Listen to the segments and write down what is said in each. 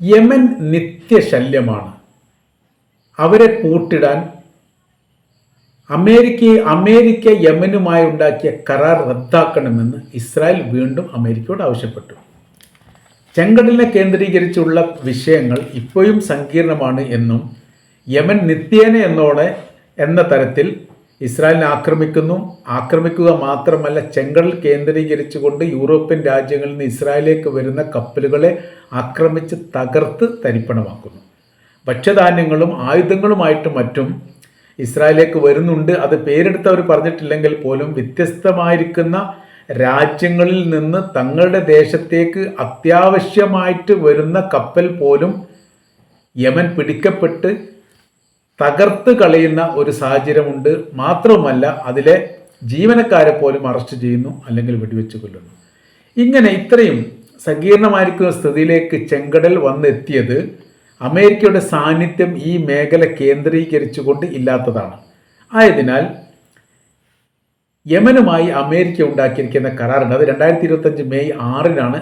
Yemen നിത്യശല്യമാണ്. അവരെ പൂട്ടിടാൻ America America യമനുമായി ഉണ്ടാക്കിയ കരാർ റദ്ദാക്കണമെന്ന് ഇസ്രായേൽ വീണ്ടും അമേരിക്കയോട് ആവശ്യപ്പെട്ടു. ചെങ്കടലിനെ കേന്ദ്രീകരിച്ചുള്ള വിഷയങ്ങൾ ഇപ്പോഴും സങ്കീർണമാണ് എന്നും യമൻ നിത്യേന എന്നോടെ എന്ന തരത്തിൽ ഇസ്രായേലിനെ ആക്രമിക്കുന്നു. ആക്രമിക്കുക മാത്രമല്ല ചെങ്കടൽ കേന്ദ്രീകരിച്ചുകൊണ്ട് യൂറോപ്യൻ രാജ്യങ്ങളിൽ നിന്ന് ഇസ്രായേലിലേക്ക് വരുന്ന കപ്പലുകളെ ആക്രമിച്ച് തകർത്ത് തരിപ്പണമാക്കുന്നു. ഭക്ഷ്യധാന്യങ്ങളും ആയുധങ്ങളുമായിട്ട് മറ്റും ഇസ്രായേലിലേക്ക് വരുന്നുണ്ട്. അത് പേരെടുത്ത് അവർ പറഞ്ഞിട്ടില്ലെങ്കിൽ പോലും വ്യത്യസ്തമായിരിക്കുന്ന രാജ്യങ്ങളിൽ നിന്ന് തങ്ങളുടെ ദേശത്തേക്ക് അത്യാവശ്യമായിട്ട് വരുന്ന കപ്പൽ പോലും യമൻ പിടിക്കപ്പെട്ട് തകർത്ത് കളയുന്ന ഒരു സാഹചര്യമുണ്ട്. മാത്രവുമല്ല അതിലെ ജീവനക്കാരെ പോലും അറസ്റ്റ് ചെയ്യുന്നു അല്ലെങ്കിൽ വെടിവെച്ച് കൊല്ലുന്നു. ഇങ്ങനെ ഇത്രയും സങ്കീർണമായിരിക്കുന്ന സ്ഥിതിയിലേക്ക് ചെങ്കടൽ വന്നെത്തിയത് അമേരിക്കയുടെ സാന്നിധ്യം ഈ മേഖല കേന്ദ്രീകരിച്ചുകൊണ്ട് ഇല്ലാത്തതാണ്. ആയതിനാൽ യമനുമായി അമേരിക്ക ഉണ്ടാക്കിയിരിക്കുന്ന കരാറുണ്ട്. അത് രണ്ടായിരത്തി ഇരുപത്തഞ്ച് മെയ് ആറിനാണ്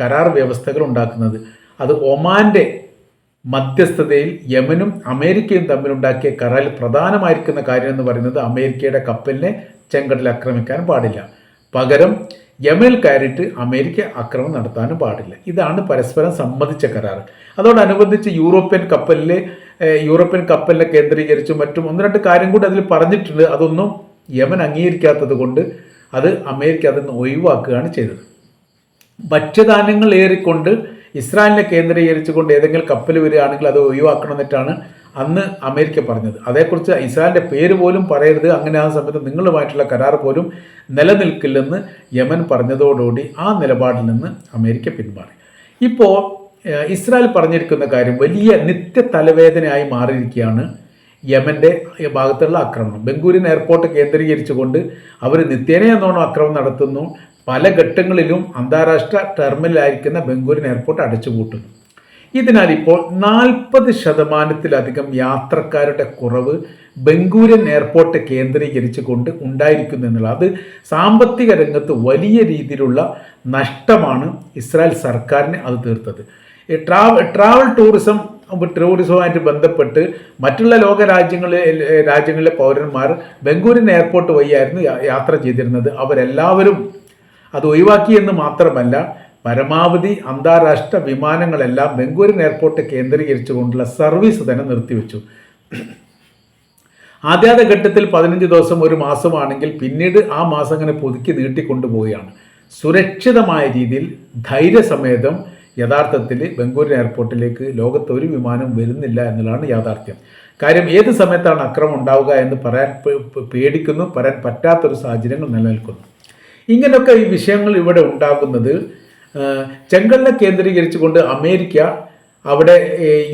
കരാർ വ്യവസ്ഥകൾ ഉണ്ടാക്കുന്നത്. അത് ഒമാന്റെ മധ്യസ്ഥതയിൽ യമനും അമേരിക്കയും തമ്മിലുണ്ടാക്കിയ കരാറിൽ പ്രധാനമായിരിക്കുന്ന കാര്യം എന്ന് പറയുന്നത് അമേരിക്കയുടെ കപ്പലിനെ ചെങ്കടൽ ആക്രമിക്കാൻ പാടില്ല. പകരം യമനിൽ കയറിയിട്ട് അമേരിക്ക ആക്രമണം നടത്താനും പാടില്ല. ഇതാണ് പരസ്പരം സമ്മതിച്ച കരാർ അതോടനുബന്ധിച്ച് യൂറോപ്യൻ കപ്പലിലെ യൂറോപ്യൻ കപ്പലിനെ കേന്ദ്രീകരിച്ചും മറ്റും ഒന്ന് രണ്ട് കാര്യം കൂടി അതിൽ പറഞ്ഞിട്ടുണ്ട്. അതൊന്നും യമൻ അംഗീകരിക്കാത്തത് കൊണ്ട് അത് അമേരിക്ക അതിൽ നിന്ന് ഒഴിവാക്കുകയാണ് ചെയ്തത്. ഭക്ഷ്യധാന്യങ്ങൾ ഏറിക്കൊണ്ട് ഇസ്രായേലിനെ കേന്ദ്രീകരിച്ചുകൊണ്ട് ഏതെങ്കിലും കപ്പൽ വരികയാണെങ്കിൽ അത് ഒഴിവാക്കണമെന്നിട്ടാണ് അന്ന് അമേരിക്ക പറഞ്ഞത്. അതേക്കുറിച്ച് ഇസ്രായേലിന്റെ പേര് പോലും പറയരുത്. അങ്ങനെ ആ സമയത്ത് നിങ്ങളുമായിട്ടുള്ള കരാർ പോലും നിലനിൽക്കില്ലെന്ന് യമൻ പറഞ്ഞതോടുകൂടി ആ നിലപാടിൽ നിന്ന് അമേരിക്ക പിന്മാറി. ഇപ്പോൾ ഇസ്രായേൽ പറഞ്ഞിരിക്കുന്ന കാര്യം വലിയ നിത്യ തലവേദനയായി മാറിയിരിക്കുകയാണ് യമന്റെ ഭാഗത്തുള്ള ആക്രമണം. ബംഗൂരിൻ എയർപോർട്ട് കേന്ദ്രീകരിച്ചുകൊണ്ട് അവർ നിത്യേന എന്നോണം ആക്രമണം നടത്തുന്നു. പല ഘട്ടങ്ങളിലും അന്താരാഷ്ട്ര ടെർമിനലായിരിക്കുന്ന ബംഗൂരിൻ എയർപോർട്ട് അടച്ചുപൂട്ടുന്നു. ഇതിനാൽ ഇപ്പോൾ നാൽപ്പത് ശതമാനത്തിലധികം യാത്രക്കാരുടെ കുറവ് ബംഗൂരൻ എയർപോർട്ട് കേന്ദ്രീകരിച്ചുകൊണ്ട് ഉണ്ടായിരിക്കുന്നു എന്നുള്ളത്. അത് സാമ്പത്തിക രംഗത്ത് വലിയ രീതിയിലുള്ള നഷ്ടമാണ് ഇസ്രായേൽ സർക്കാരിന് അത് തീർത്തത്. ട്രാവൽ ട്രാവൽ ടൂറിസം ടൂറിസവുമായിട്ട് ബന്ധപ്പെട്ട് മറ്റുള്ള ലോക രാജ്യങ്ങളിലെ രാജ്യങ്ങളിലെ പൗരന്മാർ ബംഗൂരിൻ എയർപോർട്ട് വഴിയായിരുന്നു യാത്ര ചെയ്തിരുന്നത്. അവരെല്ലാവരും അത് ഒഴിവാക്കിയെന്ന് മാത്രമല്ല പരമാവധി അന്താരാഷ്ട്ര വിമാനങ്ങളെല്ലാം ബംഗൂരിൻ എയർപോർട്ട് കേന്ദ്രീകരിച്ചുകൊണ്ടുള്ള സർവീസ് തന്നെ നിർത്തിവെച്ചു. ആദ്യാത ഘട്ടത്തിൽ പതിനഞ്ച് ദിവസം ഒരു മാസമാണെങ്കിൽ പിന്നീട് ആ മാസം അങ്ങനെ പുതുക്കി നീട്ടിക്കൊണ്ടുപോവുകയാണ്. സുരക്ഷിതമായ രീതിയിൽ ധൈര്യസമേതം യഥാർത്ഥത്തിൽ ബംഗൂരിൻ എയർപോർട്ടിലേക്ക് ലോകത്ത് ഒരു വിമാനം വരുന്നില്ല എന്നുള്ളതാണ് യാഥാർത്ഥ്യം. കാര്യം ഏത് സമയത്താണ് അക്രമം ഉണ്ടാവുക എന്ന് പറയാൻ പേടിക്കുന്നു പറയാൻ പറ്റാത്തൊരു സാഹചര്യങ്ങൾ നിലനിൽക്കുന്നു. ഇങ്ങനെയൊക്കെ ഈ വിഷയങ്ങൾ ഇവിടെ ഉണ്ടാകുന്നത് ചെങ്കലിനെ കേന്ദ്രീകരിച്ചുകൊണ്ട് അമേരിക്ക അവിടെ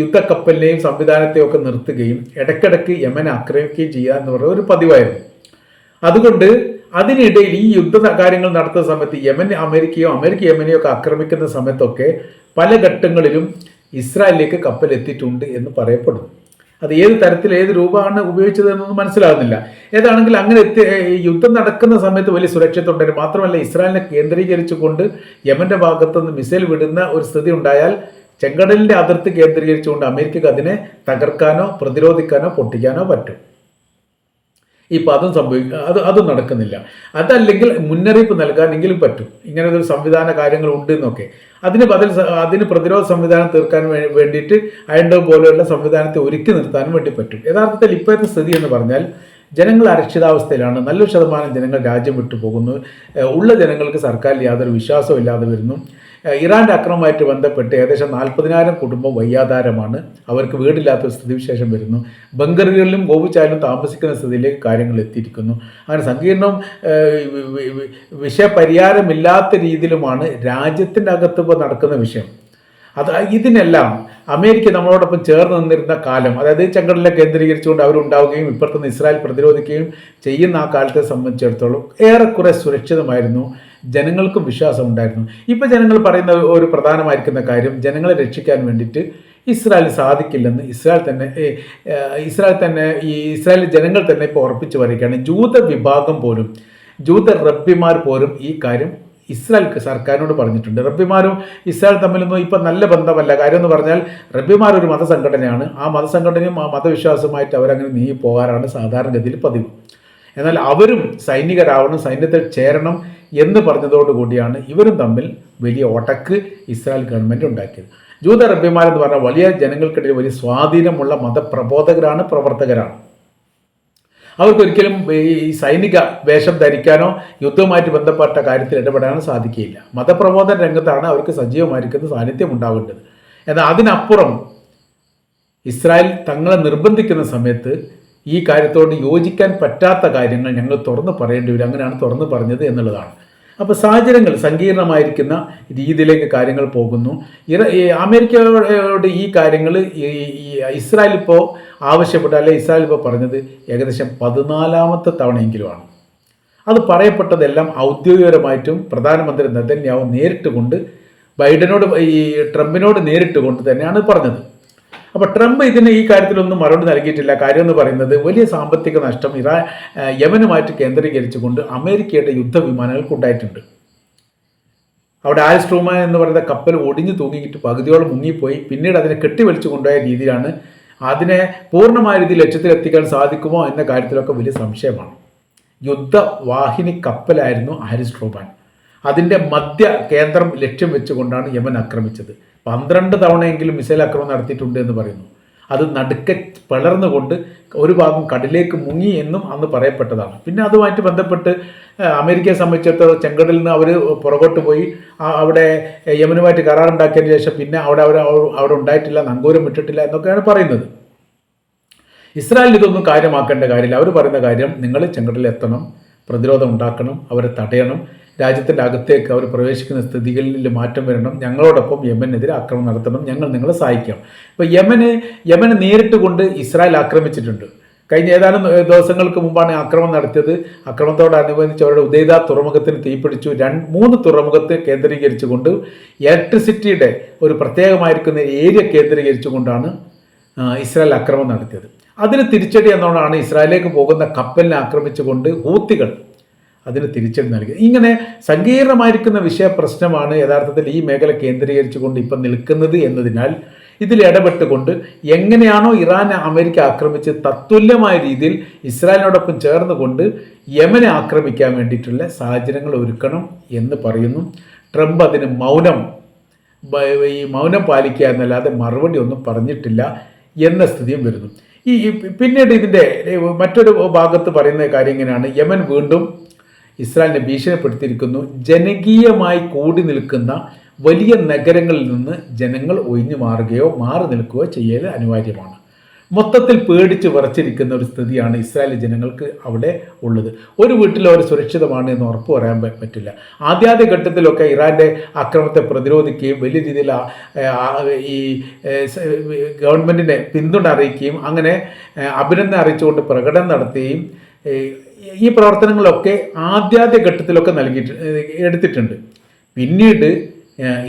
യുദ്ധക്കപ്പലിനെയും സംവിധാനത്തെയും ഒക്കെ നിർത്തുകയും ഇടയ്ക്കിടയ്ക്ക് യമൻ ആക്രമിക്കുകയും ചെയ്യുക എന്ന് പറയുന്ന ഒരു പതിവായിരുന്നു. അതുകൊണ്ട് അതിനിടയിൽ ഈ യുദ്ധ കാര്യങ്ങൾ നടത്തുന്ന സമയത്ത് യമൻ അമേരിക്കയോ അമേരിക്ക യമനെയോ ഒക്കെ ആക്രമിക്കുന്ന സമയത്തൊക്കെ പല ഘട്ടങ്ങളിലും ഇസ്രായേലിലേക്ക് കപ്പൽ എത്തിയിട്ടുണ്ട് എന്ന് പറയപ്പെടുന്നു. അത് ഏത് തരത്തിൽ ഏത് രൂപമാണ് ഉപയോഗിച്ചത് എന്നൊന്നും മനസ്സിലാകുന്നില്ല ഏതാണെങ്കിൽ അങ്ങനെ എത്തി യുദ്ധം നടക്കുന്ന സമയത്ത് വലിയ സുരക്ഷിത ഉണ്ടായിരുന്നു മാത്രമല്ല ഇസ്രായേലിനെ കേന്ദ്രീകരിച്ചുകൊണ്ട് യമന്റെ ഭാഗത്തുനിന്ന് മിസൈൽ വിടുന്ന ഒരു സ്ഥിതി ഉണ്ടായാൽ ചെങ്കടലിന്റെ അതിർത്തി കേന്ദ്രീകരിച്ചുകൊണ്ട് അമേരിക്കക്ക് അതിനെ തകർക്കാനോ പ്രതിരോധിക്കാനോ പൊട്ടിക്കാനോ പറ്റും. ഇപ്പം അതും സംഭവിക്കുക അത് അതും നടക്കുന്നില്ല. അതല്ലെങ്കിൽ മുന്നറിയിപ്പ് നൽകാനെങ്കിലും പറ്റും. ഇങ്ങനെ ഒരു സംവിധാന കാര്യങ്ങൾ ഉണ്ട് എന്നൊക്കെ. അതിന് ബദൽ അതിന് പ്രതിരോധ സംവിധാനം തീർക്കാൻ വേണ്ടിയിട്ട് അയണ്ടോ പോലെയുള്ള സംവിധാനത്തെ ഒരുക്കി നിർത്താനും വേണ്ടി പറ്റും. യഥാർത്ഥത്തിൽ ഇപ്പോഴത്തെ സ്ഥിതി എന്ന് പറഞ്ഞാൽ ജനങ്ങൾ അരക്ഷിതാവസ്ഥയിലാണ്. നല്ലൊരു ശതമാനം ജനങ്ങൾ രാജ്യം വിട്ടു പോകുന്നു ഉള്ള ജനങ്ങൾക്ക് സർക്കാരിൽ യാതൊരു വിശ്വാസവും ഇല്ലാതെ വരുന്നു. ഏഹ് അക്രമമായിട്ട് ബന്ധപ്പെട്ട് ഏകദേശം നാൽപ്പതിനായിരം കുടുംബം വയ്യാധാരമാണ് അവർക്ക് വീടില്ലാത്ത സ്ഥിതിവിശേഷം വരുന്നു. ബങ്കറുകളിലും ഗോപിച്ചാലും താമസിക്കുന്ന സ്ഥിതിയിലേക്ക് കാര്യങ്ങൾ എത്തിയിരിക്കുന്നു. അങ്ങനെ സങ്കീർണം വിഷയപരിഹാരമില്ലാത്ത രീതിയിലുമാണ് രാജ്യത്തിന്റെ അകത്ത് ഇപ്പോൾ നടക്കുന്ന വിഷയം. അത് ഇതിനെല്ലാം അമേരിക്ക നമ്മളോടൊപ്പം ചേർന്ന് നിന്നിരുന്ന കാലം അതായത് ചെങ്കടലിനെ കേന്ദ്രീകരിച്ചുകൊണ്ട് അവരുണ്ടാവുകയും ഇപ്പുറത്തുനിന്ന് ഇസ്രായേൽ പ്രതിരോധിക്കുകയും ചെയ്യുന്ന ആ കാലത്തെ സംബന്ധിച്ചിടത്തോളം ഏറെക്കുറെ സുരക്ഷിതമായിരുന്നു. ജനങ്ങൾക്കും വിശ്വാസം ഉണ്ടായിരുന്നു ഇപ്പോൾ ജനങ്ങൾ പറയുന്ന ഒരു പ്രധാനമായിരിക്കുന്ന കാര്യം ജനങ്ങളെ രക്ഷിക്കാൻ വേണ്ടിയിട്ട് ഇസ്രായേൽ സാധിക്കില്ലെന്ന് ഇസ്രായേൽ തന്നെ ഇസ്രായേൽ തന്നെ ഈ ഇസ്രായേൽ ജനങ്ങൾ തന്നെ ഇപ്പോൾ ഉറപ്പിച്ചു വരികയാണ് ജൂത വിഭാഗം പോലും ജൂത റബ്ബിമാർ പോലും ഈ കാര്യം ഇസ്രായേൽ സർക്കാരിനോട് പറഞ്ഞിട്ടുണ്ട്. റബ്ബിമാരും ഇസ്രായേൽ തമ്മിലൊന്നും ഇപ്പം നല്ല ബന്ധമല്ല. കാര്യം എന്ന് പറഞ്ഞാൽ റബ്ബിമാർ ഒരു മതസംഘടനയാണ്. ആ മതസംഘടനയും ആ മതവിശ്വാസമായിട്ട് അവരങ്ങനെ നീങ്ങി പോകാറാണ് സാധാരണഗതിയിൽ പതിവ്. എന്നാൽ അവരും സൈനികരാവണം സൈന്യത്തിൽ ചേരണം എന്ന് പറഞ്ഞതോടുകൂടിയാണ് ഇവരും തമ്മിൽ വലിയ ഒടക്ക് ഇസ്രായേൽ ഗവൺമെന്റ് ഉണ്ടാക്കിയത്. ജൂത റബ്ബിമാരെന്ന് പറഞ്ഞാൽ വലിയ ജനങ്ങൾക്കിടയിൽ വലിയ സ്വാധീനമുള്ള മതപ്രബോധകരാണ് പ്രവർത്തകരാണ്. അവർക്കൊരിക്കലും ഈ സൈനിക വേഷം ധരിക്കാനോ യുദ്ധവുമായിട്ട് ബന്ധപ്പെട്ട കാര്യത്തിൽ ഇടപെടാനോ സാധിക്കുകയില്ല. മതപ്രബോധന രംഗത്താണ് അവർക്ക് സജീവമായിരിക്കുന്ന സാന്നിധ്യം ഉണ്ടാവേണ്ടത്. എന്നാൽ അതിനപ്പുറം ഇസ്രായേൽ തങ്ങളെ നിർബന്ധിക്കുന്ന സമയത്ത് ഈ കാര്യത്തോട് യോജിക്കാൻ പറ്റാത്ത കാര്യങ്ങൾ ഞങ്ങൾ തുറന്ന് പറയേണ്ടി വരും. അങ്ങനെയാണ് തുറന്ന് പറഞ്ഞത് എന്നുള്ളതാണ്. അപ്പോൾ സാഹചര്യങ്ങൾ സങ്കീർണമായിരിക്കുന്ന രീതിയിലേക്ക് കാര്യങ്ങൾ പോകുന്നു. അമേരിക്കയോട് ഈ കാര്യങ്ങൾ ഇസ്രായേൽ ഇപ്പോൾ ആവശ്യപ്പെട്ട അല്ലെ ഇസ്രായേൽ ഇപ്പോൾ പറഞ്ഞത് ഏകദേശം പതിനാലാമത്തെ തവണയെങ്കിലുമാണ്. അത് പറയപ്പെട്ടതെല്ലാം ഔദ്യോഗികപരമായിട്ടും പ്രധാനമന്ത്രി നെതന്യാവ് നേരിട്ട് കൊണ്ട് ബൈഡനോട് ഈ ട്രംപിനോട് നേരിട്ട് കൊണ്ട് തന്നെയാണ് പറഞ്ഞത്. അപ്പോൾ ട്രംപ് ഇതിന് ഈ കാര്യത്തിലൊന്നും മറുപടി നൽകിയിട്ടില്ല. കാര്യം എന്ന് പറയുന്നത് വലിയ സാമ്പത്തിക നഷ്ടം ഇറാൻ യമനുമായിട്ട് കേന്ദ്രീകരിച്ചുകൊണ്ട് അമേരിക്കയുടെ യുദ്ധവിമാനങ്ങൾക്ക് ഉണ്ടായിട്ടുണ്ട്. അവിടെ ആൽസ്ട്രോമ എന്ന് പറയുന്ന കപ്പൽ ഒടിഞ്ഞു തൂങ്ങിയിട്ട് പകുതിയോളം മുങ്ങിപ്പോയി. പിന്നീട് അതിനെ കെട്ടിവലിച്ചു കൊണ്ടുപോയ രീതിയിലാണ് അതിനെ പൂർണമായ രീതിയിൽ ലക്ഷ്യത്തിലെത്തിക്കാൻ സാധിക്കുമോ എന്ന കാര്യത്തിലൊക്കെ വലിയ സംശയമാണ്. യുദ്ധവാഹിനി കപ്പലായിരുന്നു ആരിസ്ട്രോമാൻ അതിന്റെ മധ്യ കേന്ദ്രം ലക്ഷ്യം വെച്ചുകൊണ്ടാണ് യമൻ ആക്രമിച്ചത്. പന്ത്രണ്ട് തവണയെങ്കിലും മിസൈൽ ആക്രമണം നടത്തിയിട്ടുണ്ട് എന്ന് പറയുന്നു. അത് നടുക്കെ പിളർന്നുകൊണ്ട് ഒരു ഭാഗം കടലിലേക്ക് മുങ്ങി എന്നും അന്ന് പറയപ്പെട്ടതാണ്. പിന്നെ അതുമായിട്ട് ബന്ധപ്പെട്ട് അമേരിക്കയെ സംബന്ധിച്ചിടത്തോളം ചെങ്കടലിൽ നിന്ന് അവർ പുറകോട്ട് പോയി. അവിടെ യമനുമായിട്ട് കരാറുണ്ടാക്കിയതിന് ശേഷം പിന്നെ അവിടെ അവർ അവിടെ ഉണ്ടായിട്ടില്ല നങ്കൂരം വിട്ടിട്ടില്ല എന്നൊക്കെയാണ് പറയുന്നത്. ഇസ്രായേൽ ഇതൊന്നും കാര്യമാക്കേണ്ട കാര്യമില്ല. അവർ പറയുന്ന കാര്യം നിങ്ങൾ ചെങ്കടലിൽ എത്തണം പ്രതിരോധം ഉണ്ടാക്കണം അവരെ തടയണം. രാജ്യത്തിന്റെ അകത്തേക്ക് അവർ പ്രവേശിക്കുന്ന സ്ഥിതികളിൽ മാറ്റം വരണം. ഞങ്ങളോടൊപ്പം യമനെതിരെ ആക്രമണം നടത്തണം. ഞങ്ങൾ നിങ്ങളെ സഹായിക്കാം. ഇപ്പോൾ യമന് യമന് നേരിട്ട് കൊണ്ട് ഇസ്രായേൽ ആക്രമിച്ചിട്ടുണ്ട്. കഴിഞ്ഞ ഏതാനും ദിവസങ്ങൾക്ക് മുമ്പാണ് ആക്രമണം നടത്തിയത്. ആക്രമണത്തോടനുബന്ധിച്ച് അവരുടെ ഉദയത തുറമുഖത്തിന് തീപിടിച്ചു. രണ്ട് മൂന്ന് തുറമുഖത്തെ കേന്ദ്രീകരിച്ചുകൊണ്ട് ഇലക്ട്രിസിറ്റിയുടെ ഒരു പ്രത്യേകമായിരിക്കുന്ന ഏരിയ കേന്ദ്രീകരിച്ചുകൊണ്ടാണ് ഇസ്രായേൽ ആക്രമണം നടത്തിയത്. അതിന് തിരിച്ചടി എന്നോണാണ് ഇസ്രായേലിലേക്ക് പോകുന്ന കപ്പലിനെ ആക്രമിച്ചുകൊണ്ട് ഹൂത്തികൾ അതിന് തിരിച്ചടി നൽകി. ഇങ്ങനെ സങ്കീർണമായിരിക്കുന്ന വിഷയ പ്രശ്നമാണ് യഥാർത്ഥത്തിൽ ഈ മേഖല കേന്ദ്രീകരിച്ചുകൊണ്ട് ഇപ്പം നിൽക്കുന്നത് എന്നതിനാൽ ഇതിൽ ഇടപെട്ടുകൊണ്ട് എങ്ങനെയാണോ ഇറാൻ അമേരിക്ക ആക്രമിച്ച് തത്തുല്യമായ രീതിയിൽ ഇസ്രായേലിനോടൊപ്പം ചേർന്നുകൊണ്ട് യമനെ ആക്രമിക്കാൻ വേണ്ടിയിട്ടുള്ള സാഹചര്യങ്ങൾ ഒരുക്കണം എന്ന് പറയുന്നു. ട്രംപ് അതിന് മൗനം ഈ മൗനം പാലിക്കുക എന്നല്ലാതെ മറുപടി ഒന്നും പറഞ്ഞിട്ടില്ല എന്ന സ്ഥിതിയും വരുന്നു. ഈ പിന്നീട് ഇതിന്റെ മറ്റൊരു ഭാഗത്ത് പറയുന്ന കാര്യം ഇങ്ങനെയാണ്. യമൻ വീണ്ടും ഇസ്രായേലിനെ ഭീഷണിപ്പെടുത്തിയിരിക്കുന്നു. ജനകീയമായി കൂടി നിൽക്കുന്ന വലിയ നഗരങ്ങളിൽ നിന്ന് ജനങ്ങൾ ഒഴിഞ്ഞു മാറുകയോ മാറി നിൽക്കുകയോ ചെയ്യൽ അനിവാര്യമാണ്. മൊത്തത്തിൽ പേടിച്ച് വിറച്ചിരിക്കുന്ന ഒരു സ്ഥിതിയാണ് ഇസ്രായേലി ജനങ്ങൾക്ക് അവിടെ ഉള്ളത്. ഒരു വീട്ടിൽ അവർ സുരക്ഷിതമാണ് എന്ന് ഉറപ്പ് പറയാൻ പറ്റില്ല. ആദ്യാദ്യ ഘട്ടത്തിലൊക്കെ ഇറാന്റെ ആക്രമണത്തെ പ്രതിരോധിക്കുകയും വലിയ രീതിയിൽ ഈ ഗവൺമെന്റിനെ പിന്തുണ അറിയിക്കുകയും അങ്ങനെ അഭിനന്ദനം അറിയിച്ചുകൊണ്ട് പ്രകടനം നടത്തുകയും ഈ പ്രവർത്തനങ്ങളൊക്കെ ആദ്യാദ്യ ഘട്ടത്തിലൊക്കെ നൽകിയിട്ട് എടുത്തിട്ടുണ്ട്. പിന്നീട്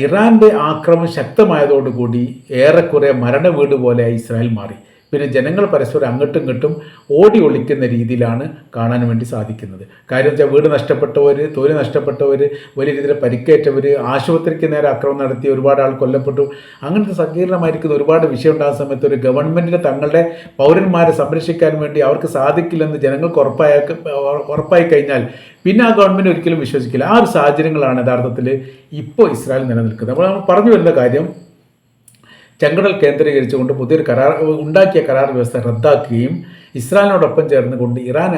ഇറാന്റെ ആക്രമം ശക്തമായതോടുകൂടി ഏറെക്കുറെ മരണ വീട് പോലെ ഇസ്രായേൽ മാറി. പിന്നെ ജനങ്ങൾ പരസ്പരം അങ്ങോട്ടും ഇങ്ങോട്ടും ഓടി ഒളിക്കുന്ന രീതിയിലാണ് കാണാൻ വേണ്ടി സാധിക്കുന്നത്. കാര്യം വെച്ചാൽ വീട് നഷ്ടപ്പെട്ടവർ തൊഴിൽ നഷ്ടപ്പെട്ടവർ വലിയ രീതിയിൽ പരിക്കേറ്റവർ ആശുപത്രിക്ക് നേരെ ആക്രമണം നടത്തി ഒരുപാട് ആൾ കൊല്ലപ്പെട്ടു. അങ്ങനത്തെ സങ്കീർണമായിരിക്കുന്ന ഒരുപാട് വിഷയം ഉണ്ടാകുന്ന സമയത്ത് ഒരു ഗവൺമെന്റിന് തങ്ങളുടെ പൗരന്മാരെ സംരക്ഷിക്കാൻ വേണ്ടി അവർക്ക് സാധിക്കില്ലെന്ന് ജനങ്ങൾക്ക് ഉറപ്പായ ഉറപ്പായി കഴിഞ്ഞാൽ പിന്നെ ആ ഗവൺമെന്റ് ഒരിക്കലും വിശ്വസിക്കില്ല. ആ ഒരു സാഹചര്യങ്ങളാണ് യഥാർത്ഥത്തിൽ ഇപ്പോൾ ഇസ്രായേൽ നിലനിൽക്കുന്നത്. അപ്പോൾ നമ്മൾ പറഞ്ഞു വരുന്ന കാര്യം ചെങ്കടൽ കേന്ദ്രീകരിച്ചുകൊണ്ട് പുതിയൊരു കരാർ ഉണ്ടാക്കിയ കരാർ വ്യവസ്ഥ റദ്ദാക്കുകയും ഇസ്രായേലിനോടൊപ്പം ചേർന്നുകൊണ്ട് ഇറാൻ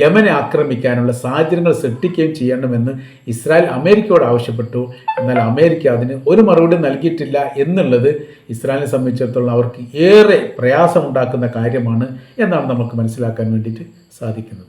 യമനെ ആക്രമിക്കാനുള്ള സാഹചര്യങ്ങൾ സൃഷ്ടിക്കുകയും ചെയ്യണമെന്ന് ഇസ്രായേൽ അമേരിക്കയോട് ആവശ്യപ്പെട്ടു. എന്നാൽ അമേരിക്ക അതിന് ഒരു മറുപടി നൽകിയിട്ടില്ല എന്നുള്ളത് ഇസ്രായേലിനെ സംബന്ധിച്ചിടത്തോളം അവർക്ക് ഏറെ പ്രയാസമുണ്ടാക്കുന്ന കാര്യമാണ് എന്നാണ് നമുക്ക് മനസ്സിലാക്കാൻ വേണ്ടിയിട്ട് സാധിക്കുന്നത്.